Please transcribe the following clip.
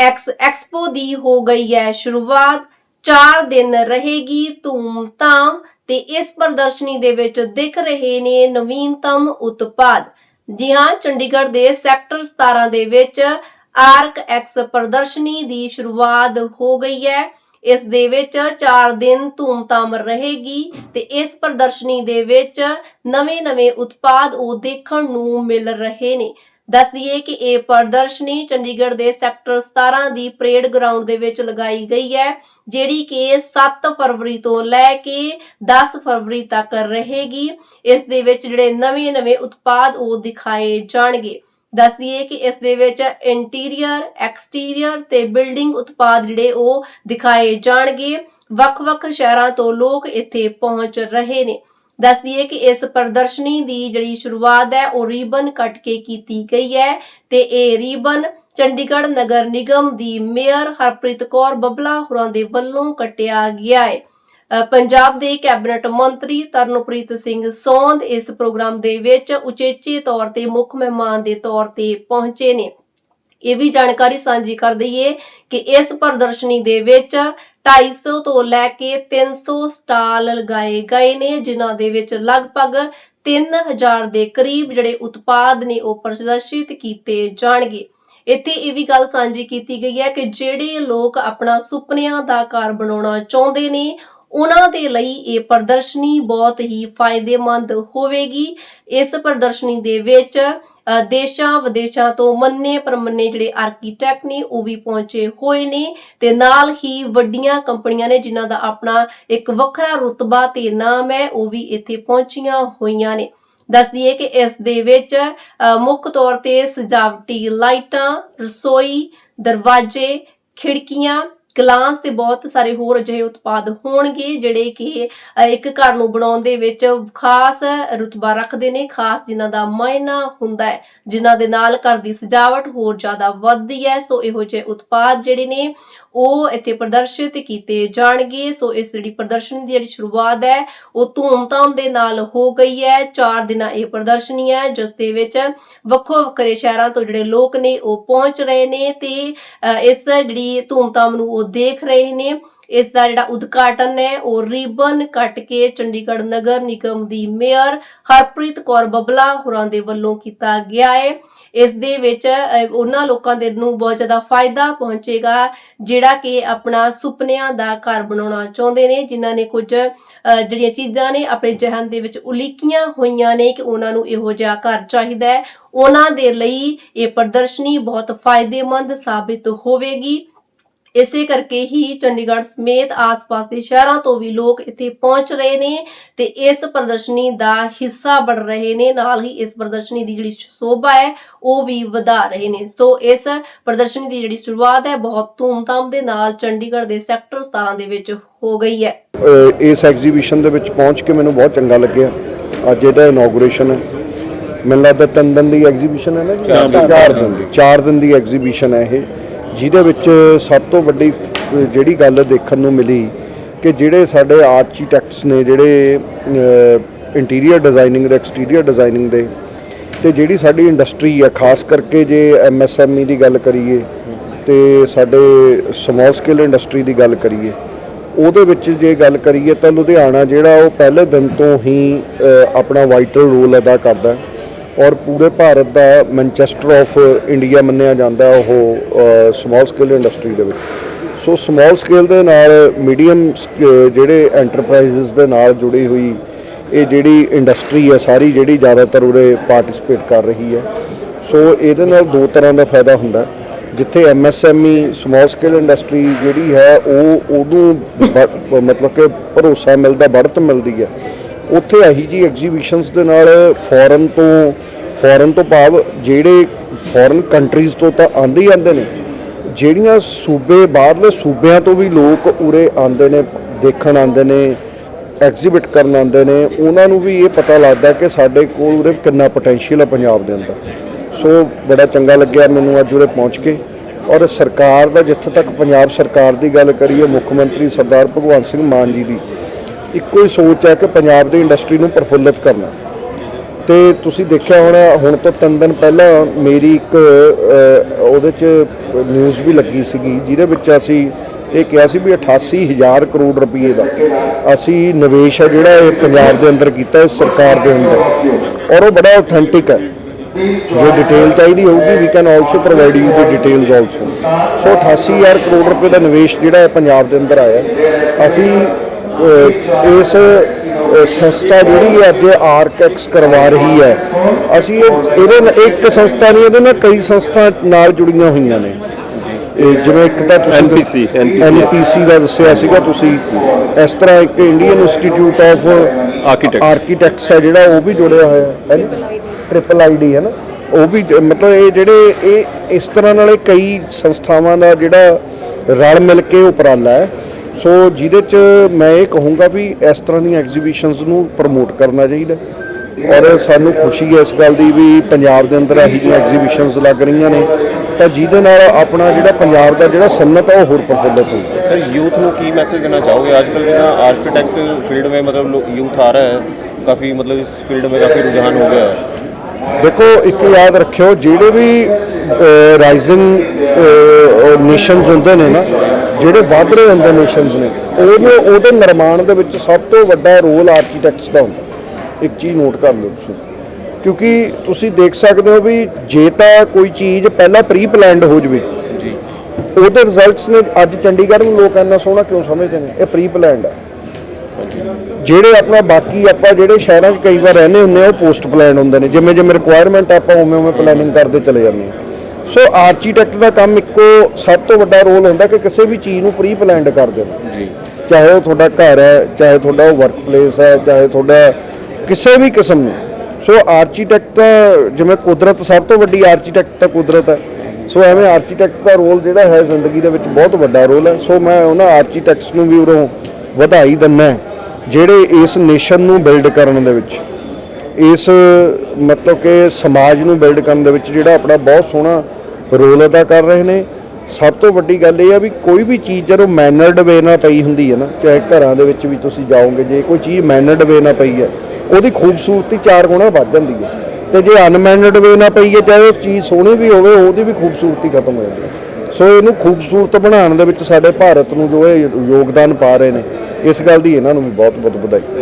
X expo ਦੀ ਹੋ ਗਈ ਹੈ ਸ਼ੁਰੂਆਤ। 4 ਦਿਨ ਰਹੇਗੀ ਧੂਮ-ਧਾਮ ਤੇ ਇਸ ਪ੍ਰਦਰਸ਼ਨੀ ਦੇ ਵਿੱਚ ਦਿਖ ਰਹੇ ਨੇ ਨਵੀਨਤਮ ਉਤਪਾਦ। ਜੀ ਹਾਂ, ਚੰਡੀਗੜ੍ਹ ਦੇ ਸੈਕਟਰ 17 ਦੇ ਵਿੱਚ ਆਰਕ ਐਕਸ ਪ੍ਰਦਰਸ਼ਨੀ ਦੀ ਸ਼ੁਰੂਆਤ ਹੋ ਗਈ ਹੈ। ਇਸ ਦੇ ਵਿੱਚ 4 ਦਿਨ ਧੂਮਧਾਮ ਰਹੇਗੀ ਤੇ ਇਸ ਪ੍ਰਦਰਸ਼ਨੀ ਦੇ ਵਿੱਚ ਨਵੇਂ-ਨਵੇਂ ਉਤਪਾਦ ਉਹ ਦੇਖਣ ਨੂੰ ਮਿਲ ਰਹੇ ਨੇ। ਦੱਸ ਦਈਏ ਕਿ ਇਹ ਪ੍ਰਦਰਸ਼ਨੀ ਚੰਡੀਗੜ੍ਹ ਦੇ ਸੈਕਟਰ 17 ਦੀ ਪਰੇਡ ਗਰਾਊਂਡ ਦੇ ਵਿੱਚ ਲਗਾਈ ਗਈ ਹੈ, ਜਿਹੜੀ ਕਿ 7 ਫਰਵਰੀ ਤੋਂ ਲੈ ਕੇ 10 ਫਰਵਰੀ ਤੱਕ ਰਹੇਗੀ। ਇਸ ਦੇ ਵਿੱਚ ਜਿਹੜੇ ਨਵੇਂ-ਨਵੇਂ ਉਤਪਾਦ ਉਹ ਦਿਖਾਏ ਜਾਣਗੇ। ਦੱਸ ਦਈਏ ਕਿ ਇਸ ਦੇ ਵਿੱਚ ਇੰਟੀਰੀਅਰ, ਐਕਸਟੀਰੀਅਰ ਤੇ ਬਿਲਡਿੰਗ ਉਤਪਾਦ ਜਿਹੜੇ ਉਹ ਦਿਖਾਏ ਜਾਣਗੇ। ਵੱਖ-ਵੱਖ ਸ਼ਹਿਰਾਂ ਤੋਂ ਲੋਕ ਇੱਥੇ ਪਹੁੰਚ ਰਹੇ ਨੇ। ਦੱਸ ਦਈਏ ਕਿ ਇਸ ਪ੍ਰਦਰਸ਼ਨੀ ਦੀ ਜਿਹੜੀ ਸ਼ੁਰੂਆਤ ਹੈ, ਉਹ ਰੀਬਨ ਕੱਟ ਕੇ ਕੀਤੀ ਗਈ ਹੈ ਤੇ ਇਹ ਰੀਬਨ ਚੰਡੀਗੜ੍ਹ ਨਗਰ ਨਿਗਮ ਦੀ ਮੇਅਰ ਹਰਪ੍ਰੀਤ ਕੌਰ ਬੱਬਲਾ ਹੋਰਾਂ ਦੇ ਵੱਲੋਂ ਕੱਟਿਆ ਗਿਆ ਹੈ। ਪੰਜਾਬ ਦੇ ਕੈਬਨਿਟ ਮੰਤਰੀ ਤਰਨਪ੍ਰੀਤ ਸਿੰਘ ਸੌਂਦ ਇਸ ਪ੍ਰੋਗਰਾਮ ਦੇ ਵਿੱਚ ਉਚੇਚੇ ਤੌਰ ਤੇ ਮੁੱਖ ਮਹਿਮਾਨ ਦੇ ਤੌਰ ਤੇ ਪਹੁੰਚੇ ਨੇ। ਇਹ ਵੀ ਜਾਣਕਾਰੀ ਸਾਂਝੀ ਕਰ ਦਈਏ ਕਿ ਇਸ ਪ੍ਰਦਰਸ਼ਨੀ ਦੇ ਵਿੱਚ 250 ਤੋਂ ਲੈ ਕੇ 300 ਸਟਾਲ ਲਗਾਏ ਗਏ ਨੇ, ਜਿਨ੍ਹਾਂ ਦੇ ਵਿੱਚ ਲਗਭਗ 3000 ਦੇ ਕਰੀਬ ਜਿਹੜੇ ਉਤਪਾਦ ਨੇ ਉਹ ਪ੍ਰਦਰਸ਼ਿਤ ਕੀਤੇ ਜਾਣਗੇ। ਇੱਥੇ ਇਹ ਵੀ ਗੱਲ ਸਾਂਝੀ ਕੀਤੀ ਗਈ ਹੈ ਕਿ ਜਿਹੜੇ ਲੋਕ ਆਪਣਾ ਸੁਪਨਿਆਂ ਦਾ ਘਰ ਬਣਾਉਣਾ ਚਾਹੁੰਦੇ ਨੇ, ਉਹਨਾਂ ਦੇ ਲਈ ਇਹ ਪ੍ਰਦਰਸ਼ਨੀ ਬਹੁਤ ਹੀ ਫਾਇਦੇਮੰਦ ਹੋਵੇਗੀ। ਇਸ ਪ੍ਰਦਰਸ਼ਨੀ ਦੇ ਵਿੱਚ ਦੇਸ਼ਾਂ ਵਿਦੇਸ਼ਾਂ ਤੋਂ ਮੰਨੇ ਪਰਮੰਨੇ ਜਿਹੜੇ ਆਰਕੀਟੈਕਟ ਨੇ ਉਹ ਵੀ ਪਹੁੰਚੇ ਹੋਏ ਨੇ ਤੇ ਨਾਲ ਹੀ ਵੱਡੀਆਂ ਕੰਪਨੀਆਂ ਨੇ ਜਿਨ੍ਹਾਂ ਦਾ ਆਪਣਾ ਇੱਕ ਵੱਖਰਾ ਰੁਤਬਾ ਤੇ ਨਾਮ ਹੈ ਉਹ ਵੀ ਇੱਥੇ ਪਹੁੰਚੀਆਂ ਹੋਈਆਂ ਨੇ। ਦੱਸ ਦਈਏ ਕਿ ਇਸ ਦੇ ਵਿੱਚ ਅ, ਮੁੱਖ ਤੌਰ ਤੇ ਸਜਾਵਟੀ ਲਾਈਟਾਂ ਰਸੋਈ ਦਰਵਾਜ਼ੇ ਖਿੜਕੀਆਂ ਗਲਾਸ ਤੇ ਬਹੁਤ ਸਾਰੇ ਹੋਰ ਅਜਿਹੇ ਉਤਪਾਦ ਹੋਣਗੇ ਜਿਹੜੇ ਕਿ ਇੱਕ ਘਰ ਨੂੰ ਬਣਾਉਣ ਦੇ ਵਿੱਚ ਖਾਸ ਰੁਤਬਾ ਰੱਖਦੇ ਨੇ ਖਾਸ ਜਿਨ੍ਹਾਂ ਦਾ ਮਾਇਨਾ ਹੁੰਦਾ ਹੈ ਜਿਨ੍ਹਾਂ ਦੇ ਨਾਲ ਘਰ ਦੀ ਸਜਾਵਟ ਹੋਰ ਜ਼ਿਆਦਾ ਵੱਧਦੀ ਹੈ। ਸੋ ਇਹੋ ਜਿਹੇ ਉਤਪਾਦ ਜਿਹੜੇ ਨੇ ਉਹ ਇੱਥੇ ਪ੍ਰਦਰਸ਼ਿਤ ਕੀਤੇ ਜਾਣਗੇ। ਸੋ ਇਸ ਜਿਹੜੀ ਪ੍ਰਦਰਸ਼ਨੀ ਦੀ ਜਿਹੜੀ ਸ਼ੁਰੂਆਤ ਹੈ ਉਹ ਧੂਮਧਾਮ ਦੇ ਨਾਲ ਹੋ ਗਈ ਹੈ। 4 ਦਿਨਾਂ ਇਹ ਪ੍ਰਦਰਸ਼ਨੀ ਹੈ ਜਿਸ ਦੇ ਵਿੱਚ ਵੱਖੋ ਵੱਖਰੇ ਸ਼ਹਿਰਾਂ ਤੋਂ ਜਿਹੜੇ ਲੋਕ ਨੇ ਉਹ ਪਹੁੰਚ ਰਹੇ ਨੇ ਤੇ ਅ, ਇਸ ਜਿਹੜੀ ਧੂਮਧਾਮ ਨੂੰ ਉਹ ਦੇਖ ਰਹੇ ਨੇ। ਇਸ ਦਾ ਜਿਹੜਾ ਉਦਘਾਟਨ ਹੈ, ਉਹ ਰਿਬਨ ਕੱਟ ਕੇ ਚੰਡੀਗੜ੍ਹ ਨਗਰ ਨਿਗਮ ਦੀ ਮੇਅਰ ਹਰਪ੍ਰੀਤ ਕੌਰ ਬਬਲਾ ਹੋਰਾਂ ਦੇ ਵੱਲੋਂ ਕੀਤਾ ਗਿਆ ਹੈ। ਇਸ ਦੇ ਵਿੱਚ ਉਹਨਾਂ ਲੋਕਾਂ ਦੇ ਨੂੰ ਬਹੁਤ ਜ਼ਿਆਦਾ ਫਾਇਦਾ ਪਹੁੰਚੇਗਾ, ਜਿਹੜਾ ਕਿ ਆਪਣਾ ਸੁਪਨਿਆਂ ਦਾ ਘਰ ਬਣਾਉਣਾ ਚਾਹੁੰਦੇ ਨੇ, ਜਿਨ੍ਹਾਂ ਨੇ ਕੁਝ ਜਿਹੜੀਆਂ ਚੀਜ਼ਾਂ ਨੇ ਆਪਣੇ ਜਹਨ ਦੇ ਵਿੱਚ ਉਲੀਕੀਆਂ ਹੋਈਆਂ ਨੇ ਕਿ ਉਹਨਾਂ ਨੂੰ ਇਹੋ ਜਿਹਾ ਘਰ ਚਾਹੀਦਾ ਹੈ। ਉਹਨਾਂ ਦੇ ਲਈ ਇਹ ਪ੍ਰਦਰਸ਼ਨੀ ਬਹੁਤ ਫਾਇਦੇਮੰਦ ਸਾਬਿਤ ਹੋਵੇਗੀ। ਇਸੇ ਕਰਕੇ ਹੀ ਚੰਡੀਗੜ੍ਹ ਸਮੇਤ ਆਸ-ਪਾਸ ਦੇ ਸ਼ਹਿਰਾਂ ਤੋਂ ਵੀ ਲੋਕ ਇੱਥੇ ਪਹੁੰਚ ਰਹੇ ਨੇ ਤੇ ਇਸ ਪ੍ਰਦਰਸ਼ਨੀ ਦਾ ਹਿੱਸਾ ਬਣ ਰਹੇ ਨੇ। ਨਾਲ ਹੀ ਇਸ ਪ੍ਰਦਰਸ਼ਨੀ ਦੀ ਜਿਹੜੀ ਸ਼ੋਭਾ ਹੈ ਉਹ ਵੀ ਵਧਾ ਰਹੇ ਨੇ। ਸੋ ਇਸ ਪ੍ਰਦਰਸ਼ਨੀ ਦੀ ਜਿਹੜੀ ਸ਼ੁਰੂਆਤ ਹੈ ਬਹੁਤ ਧੂਮਧਾਮ ਦੇ ਨਾਲ ਚੰਡੀਗੜ੍ਹ ਦੇ ਸੈਕਟਰ 17 ਦੇ ਵਿੱਚ ਹੋ ਗਈ ਹੈ। ਇਸ ਐਗਜ਼ੀਬਿਸ਼ਨ ਦੇ ਵਿੱਚ ਪਹੁੰਚ ਕੇ ਮੈਨੂੰ ਬਹੁਤ ਚੰਗਾ ਲੱਗਿਆ। ਅੱਜ ਇਹਦਾ ਇਨੋਗ੍ਰੇਸ਼ਨ ਹੈ। ਮੈਨੂੰ ਲੱਗਦਾ ਤਿੰਨ ਦਿਨ ਦੀ ਐਗਜ਼ੀਬਿਸ਼ਨ ਹੈ ਨਾ ਜੀ? ਚਾਰ ਦਿਨ ਦੀ। ਚਾਰ ਦਿਨ ਦੀ ਐਗਜ਼ੀਬਿਸ਼ਨ ਹੈ ਇਹ। ਜਿਹਦੇ ਵਿੱਚ ਸਭ ਤੋਂ ਵੱਡੀ ਜਿਹੜੀ ਗੱਲ ਦੇਖਣ ਨੂੰ ਮਿਲੀ ਕਿ ਜਿਹੜੇ ਸਾਡੇ ਆਰਕੀਟੈਕਟਸ ਨੇ, ਜਿਹੜੇ ਇੰਟੀਰੀਅਰ ਡਿਜ਼ਾਈਨਿੰਗ ਦੇ ਐਕਸਟੀਰੀਅਰ ਡਿਜ਼ਾਈਨਿੰਗ ਦੇ, ਤੇ ਜਿਹੜੀ ਸਾਡੀ ਇੰਡਸਟਰੀ ਆ, ਖਾਸ ਕਰਕੇ ਜੇ ਐਮਐਸਐਮਈ ਦੀ ਗੱਲ ਕਰੀਏ, ਤੇ ਸਾਡੇ ਸਮਾਲ ਸਕੇਲ ਇੰਡਸਟਰੀ ਦੀ ਗੱਲ ਕਰੀਏ, ਉਹਦੇ ਵਿੱਚ ਜੇ ਗੱਲ ਕਰੀਏ ਤਾਂ ਲੁਧਿਆਣਾ ਜਿਹੜਾ ਉਹ ਪਹਿਲੇ ਦਿਨ ਤੋਂ ਹੀ ਆਪਣਾ ਵਾਈਟਲ ਰੋਲ ਅਦਾ ਕਰਦਾ। ਹੈ ਔਰ ਪੂਰੇ ਭਾਰਤ ਦਾ ਮੈਨਚੈਸਟਰ ਆਫ ਇੰਡੀਆ ਮੰਨਿਆ ਜਾਂਦਾ ਉਹ ਸਮਾਲ ਸਕੇਲ ਇੰਡਸਟਰੀ ਦੇ ਵਿੱਚ। ਸੋ ਸਮਾਲ ਸਕੇਲ ਦੇ ਨਾਲ ਮੀਡੀਅਮ ਜਿਹੜੇ ਐਂਟਰਪ੍ਰਾਈਜ਼ਸ ਦੇ ਨਾਲ ਜੁੜੀ ਹੋਈ ਇਹ ਜਿਹੜੀ ਇੰਡਸਟਰੀ ਹੈ, ਸਾਰੀ ਜਿਹੜੀ ਜ਼ਿਆਦਾਤਰ ਉਰੇ ਪਾਰਟਿਸਿਪੇਟ ਕਰ ਰਹੀ ਹੈ। ਸੋ ਇਹਦੇ ਨਾਲ ਦੋ ਤਰ੍ਹਾਂ ਦਾ ਫਾਇਦਾ ਹੁੰਦਾ। ਹੈ। ਜਿੱਥੇ ਐਮਐਸਐਮਈ ਸਮਾਲ ਸਕੇਲ ਇੰਡਸਟਰੀ ਜਿਹੜੀ ਹੈ, ਉਹ, ਉਹਨੂੰ ਬ- ਮਤਲਬ ਕਿ ਭਰੋਸਾ ਮਿਲਦਾ ਬੜਤ ਮਿਲਦੀ ਹੈ। ਉੱਥੇ ਇਹੀ ਜੀ ਐਗਜ਼ੀਬਿਸ਼ਨਸ ਦੇ ਨਾਲ ਫੋਰਨ ਤੋਂ ਫੋਰਨ ਤੋਂ ਭਾਵ ਜਿਹੜੇ ਫੋਰਨ ਕੰਟਰੀਜ਼ ਤੋਂ ਤਾਂ ਆਉਂਦੇ ਹੀ ਆਉਂਦੇ ਨੇ। ਜਿਹੜੀਆਂ ਸੂਬੇ, ਬਾਹਰਲੇ ਸੂਬਿਆਂ ਤੋਂ ਵੀ ਲੋਕ ਉਰੇ ਆਉਂਦੇ ਨੇ, ਦੇਖਣ ਆਉਂਦੇ ਨੇ ਐਗਜੀਬਿਟ ਕਰਨ ਆਉਂਦੇ ਨੇ, ਉਹਨਾਂ ਨੂੰ ਵੀ ਇਹ ਪਤਾ ਲੱਗਦਾ ਕਿ ਸਾਡੇ ਕੋਲ ਉਰੇ ਕਿੰਨਾ ਪੋਟੈਂਸ਼ੀਅਲ ਹੈ ਪੰਜਾਬ ਦੇ ਅੰਦਰ। ਸੋ ਬੜਾ ਚੰਗਾ ਲੱਗਿਆ ਮੈਨੂੰ ਅੱਜ ਉਰੇ ਪਹੁੰਚ ਕੇ। ਔਰ ਸਰਕਾਰ ਦਾ ਜਿੱਥੇ ਤੱਕ ਪੰਜਾਬ ਸਰਕਾਰ ਦੀ ਗੱਲ ਕਰੀਏ, ਮੁੱਖ ਮੰਤਰੀ ਸਰਦਾਰ ਭਗਵੰਤ ਸਿੰਘ ਮਾਨ ਜੀ ਦੀ ਇੱਕੋ ਹੀ ਸੋਚ ਹੈ ਕਿ ਪੰਜਾਬ ਦੀ ਇੰਡਸਟਰੀ ਨੂੰ ਪ੍ਰਫੁੱਲਿਤ ਕਰਨਾ। ਤੇ ਤੁਸੀਂ ਦੇਖਿਆ ਹੋਣਾ, ਹੁਣ ਤੋਂ ਤਿੰਨ ਦਿਨ ਪਹਿਲਾਂ ਮੇਰੀ ਇੱਕ ਉਹਦੇ 'ਚ ਨਿਊਜ਼ ਵੀ ਲੱਗੀ ਸੀਗੀ, ਜਿਹਦੇ ਵਿੱਚ ਅਸੀਂ ਇਹ ਕਿਹਾ ਸੀ ਵੀ 88000 ਕਰੋੜ ਰੁਪਏ ਦਾ ਅਸੀਂ ਨਿਵੇਸ਼ ਹੈ ਜਿਹੜਾ ਇਹ ਪੰਜਾਬ ਦੇ ਅੰਦਰ ਕੀਤਾ, ਇਸ ਸਰਕਾਰ ਦੇ ਅੰਦਰ। ਔਰ ਉਹ ਬੜਾ ਆਥੈਂਟਿਕ ਹੈ। ਜੋ ਡਿਟੇਲ ਚਾਹੀਦੀ ਹੋਊਗੀ we can also provide you the details also so 88000 crore ਰੁਪਏ ਦਾ ਨਿਵੇਸ਼ ਜਿਹੜਾ ਹੈ ਪੰਜਾਬ ਦੇ ਅੰਦਰ ਆਇਆ। ਅਸੀਂ ਇਸ ਸੰਸਥਾ ਜਿਹੜੀ ਅੱਜ ਆਰਕੈਕਸ ਕਰਵਾ ਰਹੀ ਹੈ। ਅਸੀਂ ਇਹ- ਇਹਦੇ ਨਾਲ ਇੱਕ ਸੰਸਥਾ ਨਹੀਂ ਇਹਦੇ ਨਾਲ ਕਈ ਸੰਸਥਾ ਨਾਲ ਜੁੜੀਆਂ ਹੋਈਆਂ ਨੇ। ਇਹ ਜਿਵੇਂ ਇੱਕ ਤਾਂ NPC ਐਨਪੀਸੀ ਦਾ ਦੱਸਿਆ ਸੀਗਾ ਤੁਸੀਂ ਇਸ ਤਰ੍ਹਾਂ ਇੱਕ Indian Institute of Architects। Architects ਹੈ ਜਿਹੜਾ ਉਹ ਵੀ ਜੁੜਿਆ ਹੋਇਆ ਹੈ। ਟ੍ਰਿਪਲ ਆਈਡੀ ਹੈ ਨਾ। ਉਹ ਵੀ ਮਤਲਬ ਇਹ ਜਿਹੜੇ ਇਹ ਇਸ ਤਰ੍ਹਾਂ ਨਾਲੇ ਕਈ ਸੰਸਥਾਵਾਂ ਦਾ ਜਿਹੜਾ ਰਲ ਮਿਲ ਕੇ ਉਪਰਾਲਾ ਹੈ। ਸੋ ਜਿਹਦੇ ਚ ਮੈਂ ਇਹ ਕਹੂੰਗਾ ਵੀ ਇਸ ਤਰ੍ਹਾਂ ਦੀਆਂ ਐਗਜ਼ੀਬਿਸ਼ਨਸ ਨੂੰ ਪ੍ਰਮੋਟ ਕਰਨਾ ਚਾਹੀਦਾ ਔਰ ਸਾਨੂੰ ਖੁਸ਼ੀ ਹੈ ਇਸ ਗੱਲ ਦੀ ਵੀ ਪੰਜਾਬ ਦੇ ਅੰਦਰ ਇਹੋ ਜਿਹੀਆਂ ਐਗਜ਼ੀਬਿਸ਼ਨਸ ਲੱਗ ਰਹੀਆਂ ਨੇ। ਤਾਂ ਜਿਹਦੇ ਨਾਲ ਆਪਣਾ ਜਿਹੜਾ ਪੰਜਾਬ ਦਾ ਜਿਹੜਾ ਸਨਅਤ ਹੈ ਉਹ ਹੋਰ ਪ੍ਰਫੁੱਲਤ ਹੋਵੇ ਸਰ ਯੂਥ ਨੂੰ ਕੀ ਮੈਸੇਜ ਦੇਣਾ ਚਾਹੋਗੇ? ਅੱਜ ਕੱਲ੍ਹ ਜਿਹੜਾ ਆਰਕੀਟੈਕਟ ਫੀਲਡ ਵਿੱਚ ਮਤਲਬ ਯੂਥ ਆ ਰਿਹਾ ਹੈ। ਕਾਫੀ ਮਤਲਬ ਇਸ ਫੀਲਡ ਵਿੱਚ ਕਾਫੀ ਰੁਝਾਨ ਹੋ ਗਿਆ ਦੇਖੋ ਇੱਕ ਯਾਦ ਰੱਖਿਓ ਜਿਹੜੇ ਵੀ ਰਾਈਜ਼ਿੰਗ ਨੇਸ਼ਨਸ ਹੁੰਦੇ ਨੇ ਨਾ ਜਿਹੜੇ ਵੱਧ ਰਹੇ ਹੁੰਦੇ ਨੇਸ਼ਨਸ ਨੇ ਉਹਦੇ ਉਹਦੇ ਨਿਰਮਾਣ ਦੇ ਵਿੱਚ ਸਭ ਤੋਂ ਵੱਡਾ ਰੋਲ ਆਰਕੀਟੈਕਟਸ ਦਾ ਹੁੰਦਾ। ਇੱਕ ਚੀਜ਼ ਨੋਟ ਕਰ ਲਓ ਤੁਸੀਂ। ਕਿਉਂਕਿ ਤੁਸੀਂ ਦੇਖ ਸਕਦੇ ਹੋ ਵੀ ਜੇ ਤਾਂ ਕੋਈ ਚੀਜ਼ ਪਹਿਲਾਂ ਪ੍ਰੀ ਪਲਾਨਡ ਹੋ ਜਵੇ जी ਉਹਦੇ ਰਿਜ਼ਲਟਸ ਨੇ ਅੱਜ ਚੰਡੀਗੜ੍ਹ ਨੂੰ ਲੋਕ ਇੰਨਾ ਸੋਹਣਾ ਕਿਉਂ ਸਮਝਦੇ ਨੇ? ਇਹ ਪ੍ਰੀ ਪਲਾਨਡ ਹੈ ਜਿਹੜੇ ਆਪਣਾ ਬਾਕੀ ਆਪਾਂ ਜਿਹੜੇ ਸ਼ਹਿਰਾਂ 'ਚ ਕਈ ਵਾਰ ਰਹਿੰਦੇ ਹੁੰਦੇ ਆ ਉਹ ਪੋਸਟ ਪਲਾਨ ਹੁੰਦੇ ਨੇ। ਜਿਵੇਂ ਜਿਵੇਂ ਰਿਕੁਆਇਰਮੈਂਟ ਆਪਾਂ ਉਵੇਂ ਉਵੇਂ ਪਲੈਨਿੰਗ ਕਰਦੇ ਚਲੇ ਜਾਂਦੇ ਆ। ਸੋ ਆਰਕੀਟੈਕਟ ਦਾ ਕੰਮ ਇੱਕੋ ਸਭ ਤੋਂ ਵੱਡਾ ਰੋਲ ਹੁੰਦਾ ਕਿ ਕਿਸੇ ਵੀ ਚੀਜ਼ ਨੂੰ ਪ੍ਰੀ ਪਲਾਨਡ ਕਰ ਦੇਣਾ। जी ਚਾਹੇ ਉਹ ਤੁਹਾਡਾ ਘਰ ਹੈ ਚਾਹੇ ਤੁਹਾਡਾ ਉਹ ਵਰਕ ਪਲੇਸ ਹੈ ਚਾਹੇ ਤੁਹਾਡਾ ਕਿਸੇ ਵੀ ਕਿਸਮ ਨੂੰ। ਸੋ ਆਰਕੀਟੈਕਟ ਜਿਵੇਂ ਕੁਦਰਤ ਸਭ ਤੋਂ ਵੱਡੀ ਆਰਕੀਟੈਕਟ ਤਾਂ ਕੁਦਰਤ ਹੈ। ਸੋ ਐਵੇਂ ਆਰਕੀਟੈਕਟ ਦਾ ਰੋਲ ਜਿਹੜਾ ਹੈ ਜ਼ਿੰਦਗੀ ਦੇ ਵਿੱਚ ਬਹੁਤ ਵੱਡਾ ਰੋਲ ਹੈ। ਸੋ ਮੈਂ ਉਹਨਾਂ ਆਰਕੀਟੈਕਟਸ ਨੂੰ ਵੀ ਉਰੋਂ ਵਧਾਈ ਦਿੰਦਾ ਜਿਹੜੇ ਇਸ ਨੇਸ਼ਨ ਨੂੰ ਬਿਲਡ ਕਰਨ ਦੇ ਵਿੱਚ। ਇਸ, ਮਤਲਬ ਕਿ ਸਮਾਜ ਨੂੰ ਬਿਲਡ ਕਰਨ ਦੇ ਵਿੱਚ ਜਿਹੜਾ ਆਪਣਾ ਬਹੁਤ ਸੋਹਣਾ ਰੋਲ ਅਦਾ ਕਰ ਰਹੇ ਨੇ। ਸਭ ਤੋਂ ਵੱਡੀ ਗੱਲ ਇਹ ਆ ਵੀ ਕੋਈ ਵੀ ਚੀਜ਼ ਜਦੋਂ ਮੈਨਰਡ ਵੇ ਨਾਲ ਪਈ ਹੁੰਦੀ ਹੈ ਨਾ, ਚਾਹੇ ਘਰਾਂ ਦੇ ਵਿੱਚ ਵੀ ਤੁਸੀਂ ਜਾਓਗੇ, ਜੇ ਕੋਈ ਚੀਜ਼ ਮੈਨਰਡ ਵੇ ਨਾਲ ਪਈ ਹੈ, ਉਹਦੀ ਖੂਬਸੂਰਤੀ ਚਾਰ ਗੁਣਾ ਵੱਧ ਜਾਂਦੀ ਹੈ। ਤੇ ਜੇ ਅਨਮੈਨਰਡ ਵੇ ਨਾਲ ਪਈ ਹੈ, ਚਾਹੇ ਉਹ ਚੀਜ਼ ਸੋਹਣੀ ਵੀ ਹੋਵੇ, ਉਹਦੀ ਵੀ ਖੂਬਸੂਰਤੀ ਖਤਮ ਹੋ ਜਾਂਦੀ ਹੈ। ਸੋ ਇਹਨੂੰ ਖੂਬਸੂਰਤ ਬਣਾਉਣ ਦੇ ਵਿੱਚ ਸਾਡੇ ਭਾਰਤ ਨੂੰ ਜੋ ਇਹ ਯੋਗਦਾਨ ਪਾ ਰਹੇ ਨੇ, ਇਸ ਗੱਲ ਦੀ ਇਹਨਾਂ ਨੂੰ ਵੀ ਬਹੁਤ ਬਹੁਤ ਵਧਾਈ।